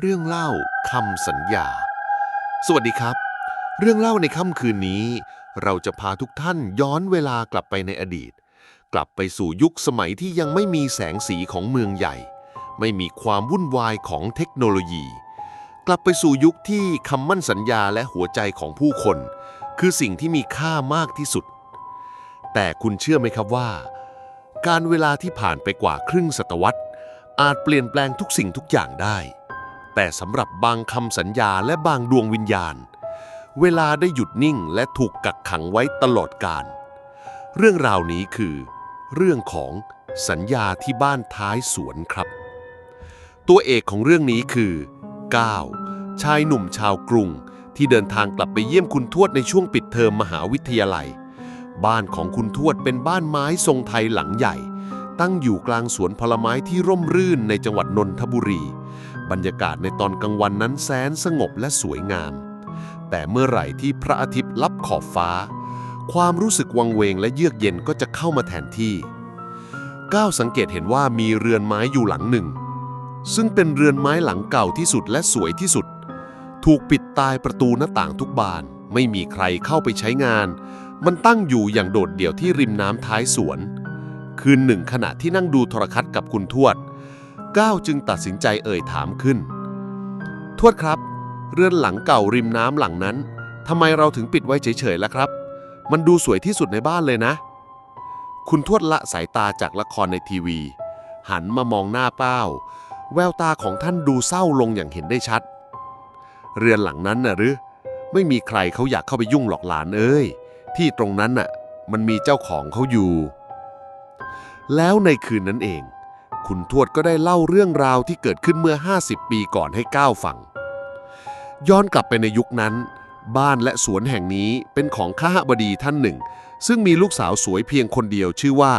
เรื่องเล่าคำสัญญา สวัสดีครับ เรื่องเล่าในค่ำคืนนี้ เราจะพาทุกท่านย้อนเวลากลับไปในอดีต กลับไปสู่ยุคสมัยที่ยังไม่มีแสงสีของเมืองใหญ่ ไม่มีความวุ่นวายของเทคโนโลยี กลับไปสู่ยุคที่คำมั่นสัญญาและหัวใจของผู้คน คือสิ่งที่มีค่ามากที่สุด แต่คุณเชื่อไหมครับว่า การเวลาที่ผ่านไปกว่าครึ่งศตวรรษ อาจเปลี่ยนแปลงทุกสิ่งทุกอย่างได้ แต่สำหรับบางคำสัญญาและบางดวงวิญญาณ เวลาได้หยุดนิ่งและถูกกักขังไว้ตลอดกาลเรื่องราวนี้คือ เรื่องของสัญญาที่บ้านท้ายสวนครับ ตัวเอกของเรื่องนี้คือก้าวชายหนุ่มชาวกรุง ที่เดินทางกลับไปเยี่ยมคุณทวดในช่วงปิดเทอมมหาวิทยาลัย บ้านของคุณทวดเป็นบ้านไม้ทรงไทยหลังใหญ่ ตั้งอยู่กลางสวนผลไม้ที่ร่มรื่นในจังหวัดนนทบุรี บรรยากาศในตอนกลางวันนั้นแสนสงบและสวยงาม แต่เมื่อไหร่ที่พระอาทิตย์ลับขอบฟ้า ความรู้สึกวังเวงและเยือกเย็นก็จะเข้ามาแทนที่ก้าวสังเกตเห็นว่ามีเรือนไม้อยู่หลังหนึ่ง ซึ่งเป็นเรือนไม้หลังเก่าที่สุดและสวยที่สุด ถูกปิดตายประตูหน้าต่างทุกบาน ไม่มีใครเข้าไปใช้งาน มันตั้งอยู่อย่างโดดเดี่ยวที่ริมน้ำท้ายสวน คืนหนึ่งขณะที่นั่งดูโทรทัศน์กับคุณทวด ก้าวจึงตัดสินใจเอ่ยถามขึ้น ทวดครับ เรือนหลังเก่าริมน้ำหลังนั้นทำไมเราถึงปิดไว้เฉยๆล่ะครับ มันดูสวยที่สุดในบ้านเลยนะ คุณทวดละสายตาจากละครในทีวี หันมามองหน้าเป้า แววตาของท่านดูเศร้าลงอย่างเห็นได้ชัด เรือนหลังนั้นน่ะหรือ ไม่มีใครเขาอยากเข้าไปยุ่งหรอกหลานเอ้ย ที่ตรงนั้นน่ะ มันมีเจ้าของเขาอยู่ แล้วในคืนนั้นเอง คุณทวดก็ได้เล่าเรื่องราวที่เกิดขึ้นเมื่อ 50 ปีก่อนให้ก้าวฟัง ย้อนกลับไปในยุคนั้น บ้านและสวนแห่งนี้เป็นของข้าบดีท่านหนึ่ง ซึ่งมีลูกสาวสวยเพียงคนเดียวชื่อว่า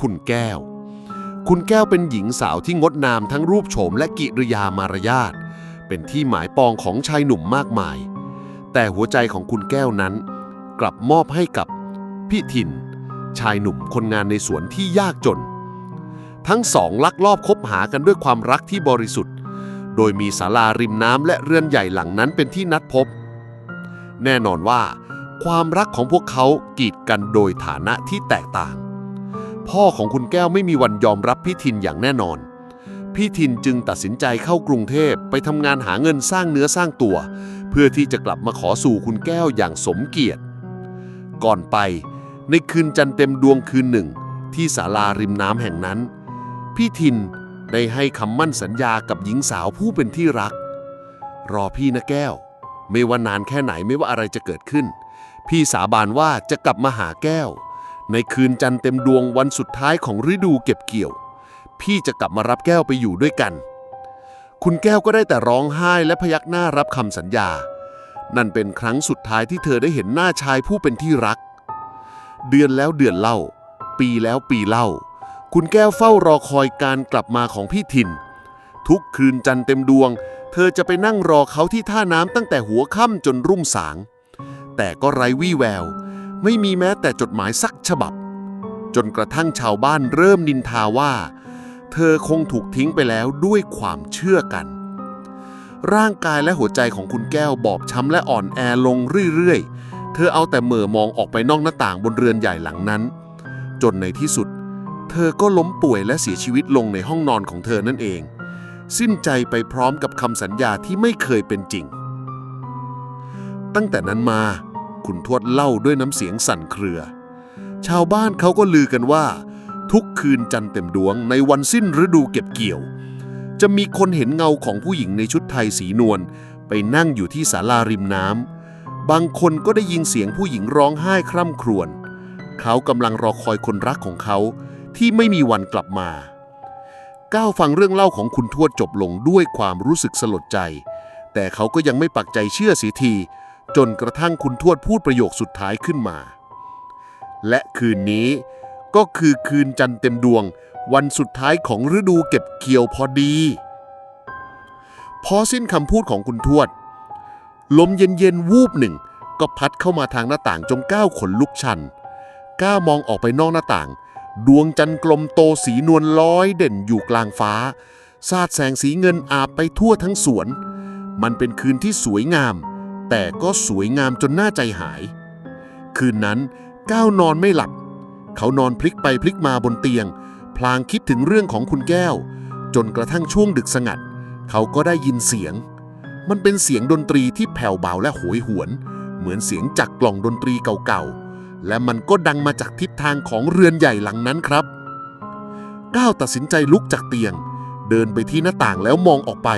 คุณแก้ว คุณแก้วเป็นหญิงสาวที่งดงามทั้งรูปโฉมและกิริยามารยาทเป็นที่หมายปองของชายหนุ่มมากมาย แต่หัวใจของคุณแก้วนั้น กลับมอบให้กับพี่ทิน ชายหนุ่มคนงานในสวนที่ยากจน ทั้งสองลักลอบคบหากันด้วยความรักที่บริสุทธิ์ โดยมีศาลาริมน้ำและเรือนใหญ่หลังนั้นเป็นที่นัดพบ แน่นอนว่า ความรักของพวกเขากีดกันโดยฐานะที่แตกต่าง พ่อของคุณแก้วไม่มีวันยอมรับพี่ทินอย่างแน่นอน พี่ทินจึงตัดสินใจเข้ากรุงเทพไปทำงานหาเงินสร้างเนื้อสร้างตัว เพื่อที่จะกลับมาขอสู่คุณแก้วอย่างสมเกียรติ ก่อนไปในคืนจันทร์เต็มดวงคืนหนึ่ง ที่ศาลาริมน้ำแห่งนั้น พี่ทินได้ให้คำมั่นสัญญากับหญิงสาวผู้เป็นที่รัก รอพี่นะแก้ว ไม่ว่านานแค่ไหนไม่ว่าอะไรจะเกิดขึ้น พี่สาบานว่าจะกลับมาหาแก้ว ในคืนจันทร์เต็มดวงวันสุดท้ายของฤดูเก็บเกี่ยว พี่จะกลับมารับแก้วไปอยู่ด้วยกัน คุณแก้วก็ได้แต่ร้องไห้และพยักหน้ารับคำสัญญา นั่นเป็นครั้งสุดท้ายที่เธอได้เห็นหน้าชายผู้เป็นที่รัก เดือนแล้วเดือนเล่า ปีแล้วปีเล่า คุณแก้วเฝ้ารอคอยการกลับมาของพี่ทินทุกคืนจันทร์เต็มดวง เธอจะไปนั่งรอเขาที่ท่าน้ำตั้งแต่หัวค่ำจนรุ่งสาง แต่ก็ไร้วี่แวว ไม่มีแม้แต่จดหมายสักฉบับ จนกระทั่งชาวบ้านเริ่มนินทาว่า เธอคงถูกทิ้งไปแล้วด้วยความเชื่อกัน ร่างกายและหัวใจของคุณแก้วบอบช้ำและอ่อนแอลงเรื่อยๆ เธอเอาแต่เหม่อมองออกไปนอกหน้าต่างบนเรือนใหญ่หลังนั้น จนในที่สุด เธอก็ล้มป่วยและเสียชีวิตลงในห้องนอนของเธอนั่นเอง สิ้นใจไปพร้อมกับคำสัญญาที่ไม่เคยเป็นจริง ตั้งแต่นั้นมา คุณทวดเล่าด้วยน้ำเสียงสั่นเครือ ชาวบ้านเขาก็ลือกันว่า ทุกคืนจันทร์เต็มดวงในวันสิ้นฤดูเก็บเกี่ยว จะมีคนเห็นเงาของผู้หญิงในชุดไทยสีนวลไปนั่งอยู่ที่ศาลาริมน้ำบางคนก็ได้ยินเสียงผู้หญิงร้องไห้คร่ำครวญเขากำลังรอคอยคนรักของเขา ที่ไม่มีวันกลับมา ก้าวฟังเรื่องเล่าของคุณทวดจบลงด้วยความรู้สึกสลดใจ แต่เขาก็ยังไม่ปักใจเชื่อสีที จนกระทั่งคุณทวดพูดประโยคสุดท้ายขึ้นมา และคืนนี้ก็คือคืนจันทร์เต็มดวง วันสุดท้ายของฤดูเก็บเกี่ยวพอดี พอสิ้นคำพูดของคุณทวด ลมเย็นๆวูบหนึ่ง ก็พัดเข้ามาทางหน้าต่างจงก้าวขนลุกชัน ก้าวมองออกไปนอกหน้าต่าง ดวงจันทร์กลมโตสีนวลลอยเด่นอยู่กลางฟ้า สาดแสงสีเงินอาบไปทั่วทั้งสวน มันเป็นคืนที่สวยงาม แต่ก็สวยงามจนน่าใจหาย คืนนั้นก้าวนอนไม่หลับ เขานอนพลิกไปพลิกมาบนเตียง พลางคิดถึงเรื่องของคุณแก้ว จนกระทั่งช่วงดึกสงัด เขาก็ได้ยินเสียง มันเป็นเสียงดนตรีที่แผ่วเบาและโหยหวน เหมือนเสียงจากกล่องดนตรีเก่าๆ และมันก็ดังมาจากทิศทางของเรือนใหญ่หลังนั้นครับ ก้าวตัดสินใจลุกจากเตียง เดินไปที่หน้าต่างแล้วมองออกไป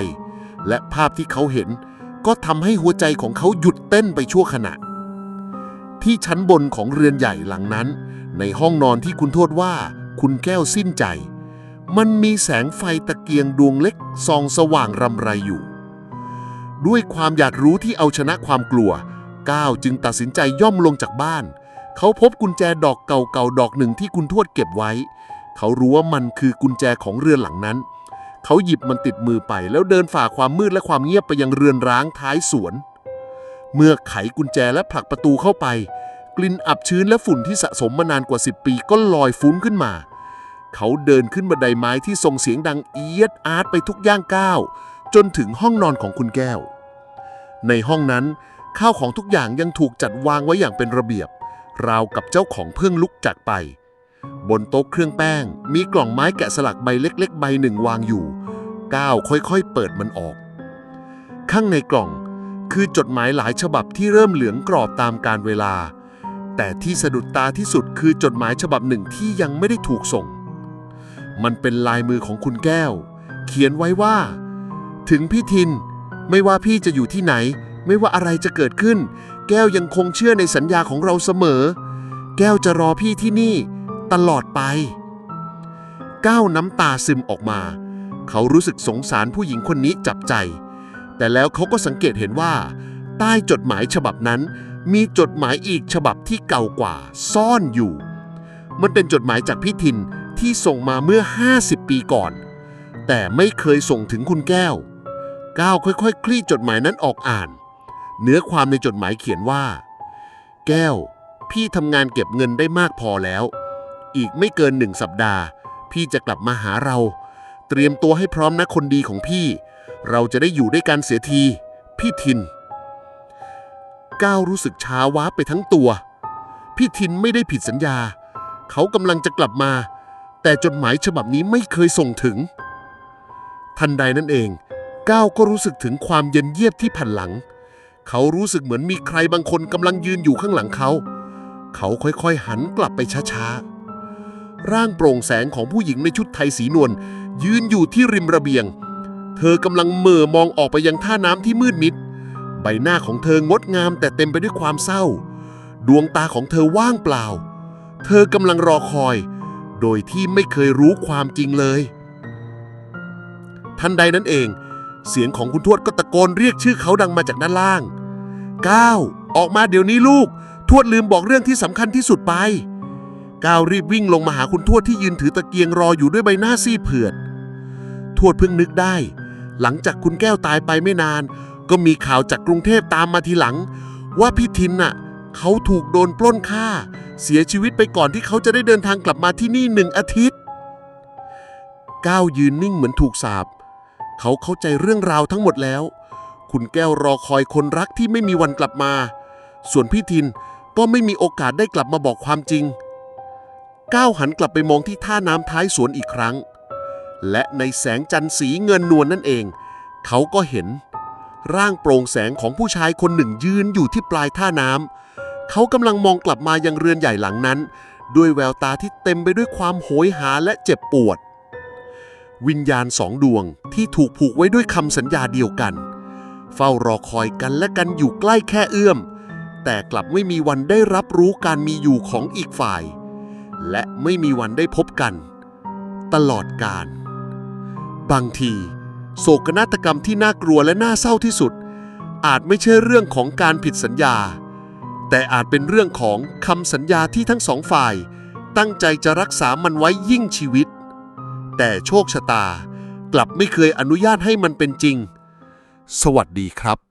และภาพที่เขาเห็นก็ทำให้หัวใจของเขาหยุดเต้นไปชั่วขณะ ที่ชั้นบนของเรือนใหญ่หลังนั้น ในห้องนอนที่คุณโทษว่า คุณแก้วสิ้นใจ มันมีแสงไฟตะเกียงดวงเล็กส่องสว่างรำไรอยู่ ด้วยความอยากรู้ที่เอาชนะความกลัว ก้าวจึงตัดสินใจย่อมลงจากบ้าน เขาพบกุญแจดอกเก่าๆดอกหนึ่งที่คุณทวดเก็บไว้ เขารู้ว่ามันคือกุญแจของเรือนหลังนั้น เขาหยิบมันติดมือไปแล้วเดินฝ่าความมืดและความเงียบไปยังเรือนร้างท้ายสวน เมื่อไขกุญแจและผลักประตูเข้าไป กลิ่นอับชื้นและฝุ่นที่สะสมมานานกว่า 10 ปีก็ลอยฟุ้งขึ้นมา เขาเดินขึ้นบันไดไม้ที่ส่งเสียงดังเอียดอาร์ตไปทุกย่างก้าวจนถึงห้องนอนของคุณแก้ว ในห้องนั้นข้าวของทุกอย่างยังถูกจัดวางไว้อย่างเป็นระเบียบ ราวกับเจ้าของเพิ่งลุกจากไป บนโต๊ะเครื่องแป้ง มีกล่องไม้แกะสลักใบเล็ก ๆ ใบหนึ่งวางอยู่ก้าวค่อยๆ เปิดมันออก ข้างในกล่องคือจดหมายหลายฉบับที่เริ่มเหลืองกรอบตามการเวลา แต่ที่สะดุดตาที่สุดคือจดหมายฉบับหนึ่งที่ยังไม่ได้ถูกส่ง มันเป็นลายมือของคุณแก้ว เขียนไว้ว่า ถึงพี่ทิน ไม่ว่าพี่จะอยู่ที่ไหน ไม่ว่าอะไรจะเกิดขึ้น แก้วยังคงเชื่อในสัญญาของเราเสมอ แก้วจะรอพี่ที่นี่ตลอดไป ก้าวน้ำตาซึมออกมา เขารู้สึกสงสารผู้หญิงคนนี้จับใจ แต่แล้วเขาก็สังเกตเห็นว่า ใต้จดหมายฉบับนั้น มีจดหมายอีกฉบับที่เก่ากว่า ซ่อนอยู่ มันเป็นจดหมายจากพี่ทินที่ส่งมาเมื่อ 50 ปีก่อน แต่ไม่เคยส่งถึงคุณแก้ว ก้าวค่อยๆคคลี่จดหมายนั้นออกอ่าน เนื้อความในจดหมายเขียนว่า แก้ว พี่ทำงานเก็บเงินได้มากพอแล้ว อีกไม่เกินหนึ่งสัปดาห์ พี่จะกลับมาหาเรา เตรียมตัวให้พร้อมนะคนดีของพี่ เราจะได้อยู่ด้วยกันเสียที พี่ทิน ก้าวรู้สึกช้าว้าไปทั้งตัว พี่ทินไม่ได้ผิดสัญญา เขากำลังจะกลับมา แต่จดหมายฉบับนี้ไม่เคยส่งถึง ทันใดนั่นเอง ก้าวก็รู้สึกถึงความเย็นเยียบที่แผ่นหลัง เขารู้สึกเหมือนมีใครบางคนกำลังยืนอยู่ข้างหลังเขา เขาค่อยๆหันกลับไปช้าๆ ร่างโปร่งแสงของผู้หญิงในชุดไทยสีนวลยืนอยู่ที่ริมระเบียง เธอกำลังเหม่อมองออกไปยังท่าน้ำที่มืดมิด ใบหน้าของเธองดงามแต่เต็มไปด้วยความเศร้า ดวงตาของเธอว่างเปล่า เธอกำลังรอคอย โดยที่ไม่เคยรู้ความจริงเลย ทันใดนั้นเอง เสียงของคุณทวดก็ตะโกนเรียกชื่อเขาดังมาจากด้านล่างก้าวออกมาเดี๋ยวนี้ลูก ทวดลืมบอกเรื่องที่สำคัญที่สุดไปก้าวรีบวิ่งลงมาหาคุณทวดที่ยืนถือตะเกียงรออยู่ด้วยใบหน้าซีดเผือด ทวดเพิ่งนึกได้ หลังจากคุณแก้วตายไปไม่นาน ก็มีข่าวจากกรุงเทพตามมาทีหลัง ว่าพี่ทินน่ะ เขาถูกโดนปล้นฆ่า เสียชีวิตไปก่อนที่เขาจะได้เดินทางกลับมาที่นี่หนึ่งอาทิตย์ก้าวยืนนิ่งเหมือนถูกสาป เขาเข้าใจเรื่องราวทั้งหมดแล้ว คุณแก้วรอคอยคนรักที่ไม่มีวันกลับมา ส่วนพี่ทินก็ไม่มีโอกาสได้กลับมาบอกความจริง ก้าวหันกลับไปมองที่ท่าน้ำท้ายสวนอีกครั้ง และในแสงจันทร์สีเงินนวลนนั่นเอง เขาก็เห็น ร่างโปร่งแสงของผู้ชายคนหนึ่งยืนอยู่ที่ปลายท่าน้ำเขากำลังมองกลับมายังเรือนใหญ่หลังนั้น ด้วยแววตาที่เต็มไปด้วยความโหยหาและเจ็บปวด วิญญาณสองดวงที่ถูกผูกไว้ด้วยคำสัญญาเดียวกัน เฝ้ารอคอยกันและกันอยู่ใกล้แค่เอื้อม แต่กลับไม่มีวันได้รับรู้การมีอยู่ของอีกฝ่าย และไม่มีวันได้พบกัน ตลอดกาลบางที โศกนาฏกรรมที่น่ากลัวและน่าเศร้าที่สุด อาจไม่ใช่เรื่องของการผิดสัญญา แต่อาจเป็นเรื่องของคำสัญญาที่ทั้งสองฝ่าย ตั้งใจจะรักษามันไว้ยิ่งชีวิต แต่โชคชะตากลับไม่เคยอนุญาตให้มันเป็นจริง สวัสดีครับ